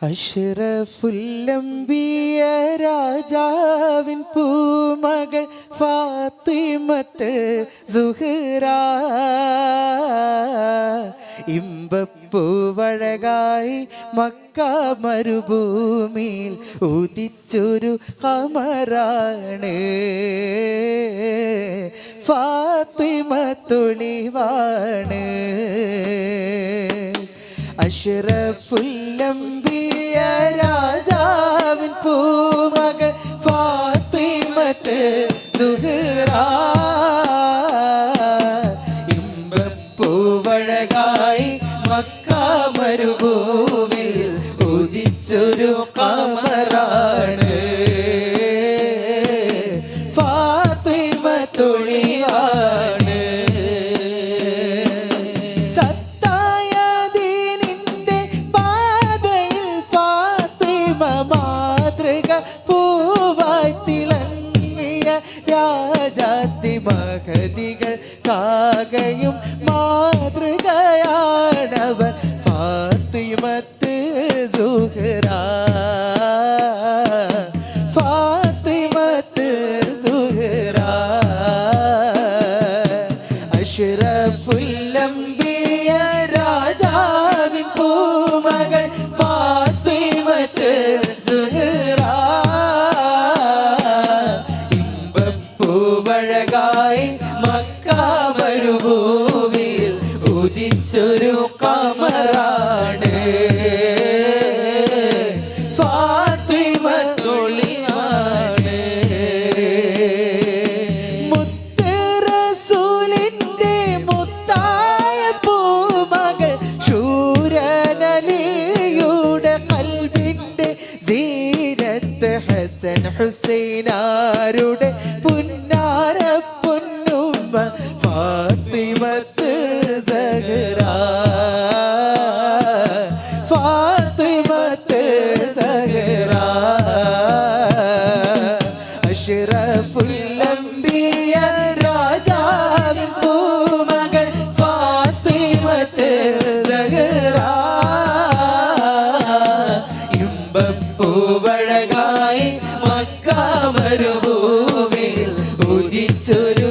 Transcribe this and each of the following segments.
അഷ്റഫുല്ലംബിയ രാജാവിൻ പൂമകൾ ഫാത്തിമത്ത് സുഹറ. ഇമ്പപ്പൂവഴകായി മക്ക മരുഭൂമിയിൽ ഉദിച്ചൊരു കമറാണ് ഫാത്തിമ തുളിവാണ് അഷ്റഫുല്ലംബിയ രാജാവിൻ പൂമകൾ ഫാത്തിമത്ത് സുഹറ. ഇമ്പപ്പൂവഴകായി മക്ക മാതൃക പൂവായി തിളങ്ങിയ രാജാത്തി മഹതികൾ കാകയും മാതൃകയാണവർ. ഫാത്തിമത്ത് സുഹറ. ഫാത്തിമത്ത് സുഹറ. അഷ്റഫുല്ലംബിയ രാജാവിൻ പൂമകൾ ഫാത്തിമത്ത് ഇമ്പപ്പൂവഴകായി മക്ക മരുഭൂമിയിൽ ഉദിച്ചൊരു കമറാണ്. ഫാത്തിമ തൊളിയാണ് മുത്ത് മുത്തായ പൂമകൾ ശൂരനലിയുടെ കൽബിന്റെ സീനത്ത് ഹസൻ ഹുസൈനാരുടെ ഫാത്തിമത്ത് സഹറ ഫാത്തിമത്ത് സഹറ അഷ്റഫുല്ലംബിയ രാജാവിൻ പൂമകൾ ഫാത്തിമത്ത് സഹറ ഇമ്പപ്പൂവഴകായി മക്ക മരുഭൂമിയിൽ ഉദിച്ചൊരു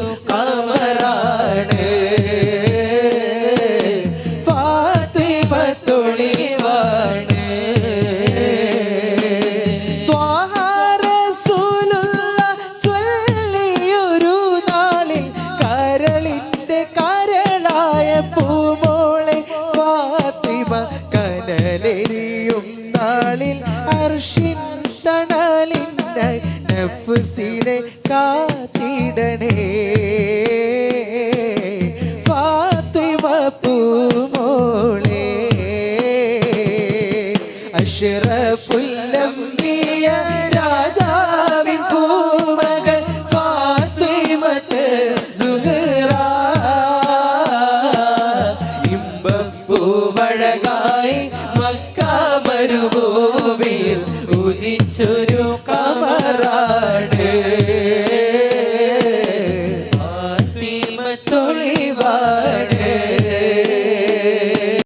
കരളായ പൂമോളെ ഫാത്തിമ കനലെരിയും നാളിൽ അർഷിൻ തണലിനായി നഫ്സിനെ കാത്തിടണേ. ഫാത്തിമ പൂമോളെ അഷ്റഫുല്ലംബിയ രാജാവിൻ മക്ക മരുഭൂമിയിൽ ഉദിച്ചൊരു